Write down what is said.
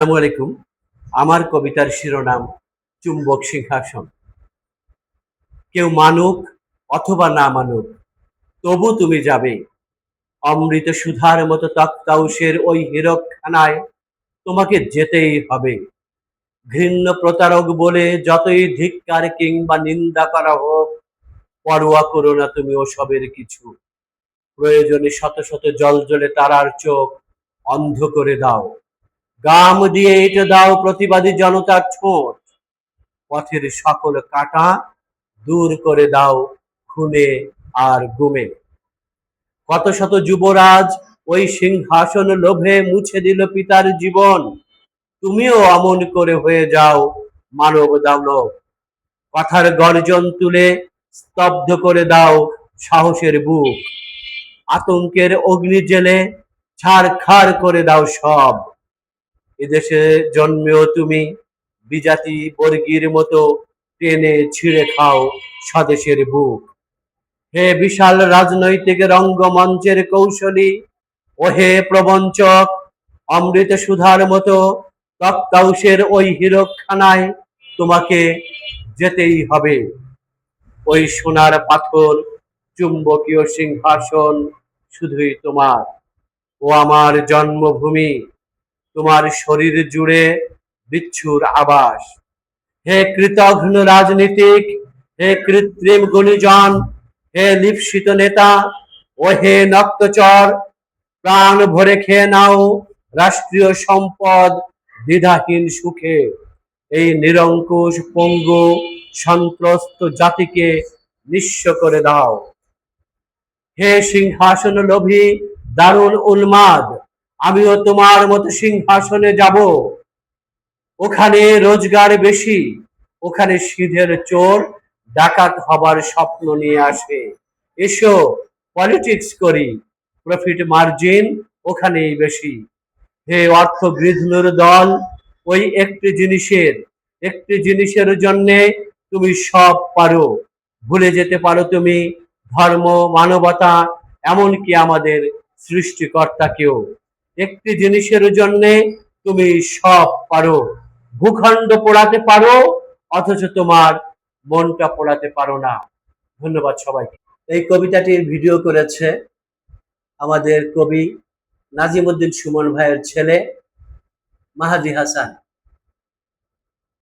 আসসালামু আলাইকুম। আমার কবিতার শিরোনাম চুম্বক সিংহাসন। কেউ মানুক অথবা না মানুক, তবু তুমি যাবে। অমৃত সুধার মতো তক্তাউসের ওই হীরকখানায় তোমাকে যেতেই হবে। ঘৃণ্য প্রতারক বলে যতই ধিক্কার কিংবা নিন্দা করা হোক, পরোয়া করো না তুমি ওসবের কিছু। প্রয়োজনে শত শত জল জলে তারার চোখ অন্ধ করে দাও। গাম দিয়ে এঁটে দাও প্রতিবাদী জনতার ঠোঁট। পথের সকল কাটা দূর করে দাও খুনে আর গুমে। কত শত যুবরাজ ওই সিংহাসন লোভে মুছে দিল পিতার জীবন। তুমিও অমন করে হয়ে যাও, মানব দানব। কথার গর্জন তুলে স্তব্ধ করে দাও সাহসের বুক। আতঙ্কের অগ্নি জেলে ছাড় খাড় করে দাও সব। এদেশে জন্মেও তুমি বিজাতি বর্গীর মতো টেনে ছিঁড়ে খাও স্বদেশের বুক। হে বিশাল রাজনৈতিক রঙ্গমঞ্চের কৌশলী ও হে প্রবঞ্চক, অমৃত সুধার মতো তক্তাউসের ওই হীরকখানায় তোমাকে যেতেই হবে। ওই সোনার পাথর, চুম্বকীয় সিংহাসন শুধুই তোমার। ও আমার জন্মভূমি তোমার শরীর জুড়ে বিচ্ছুর আবাস। হে কৃতঘ্ন রাজনীতিক, হে কৃত্রিম গুণীজন, হে লিপসিত নেতা ও হে নক্তচর, প্রাণ ভরে খেয়ে নাও রাষ্ট্রীয় সম্পদ দ্বিধাহীন সুখে। এই নিরঙ্কুশ পঙ্গু সন্ত্রস্ত জাতিকে নিঃস্ব করে দাও। হে সিংহাসন লোভী দারুণ উন্মাদ আমিও তোমার মতো সিংহাসনে যাব। ওখানে রোজগার বেশি, ওখানে সিধের চোর ডাকাত হবার স্বপ্ন নিয়ে আসে। এসো পলিটিক্স করি প্রফিট মার্জিন ওখানেই বেশি। হে অর্থ গৃধনুর দল, ওই একটি জিনিসের একটি জিনিসের জন্যে তুমি সব পারো। ভুলে যেতে পারো তুমি ধর্ম, মানবতা, এমনকি আমাদের সৃষ্টিকর্তাকেও। একটি জিনিসের জন্য তুমি সব পারো। ভূখণ্ড পোড়াতে পারো, অথচ তোমার মনটা পোড়াতে পারো না। ধন্যবাদ সবাইকে। এই কবিতাটির ভিডিও করেছে আমাদের কবি নাজিমুদ্দিন সুমন ভাইয়ের ছেলে মাহাদি হাসান।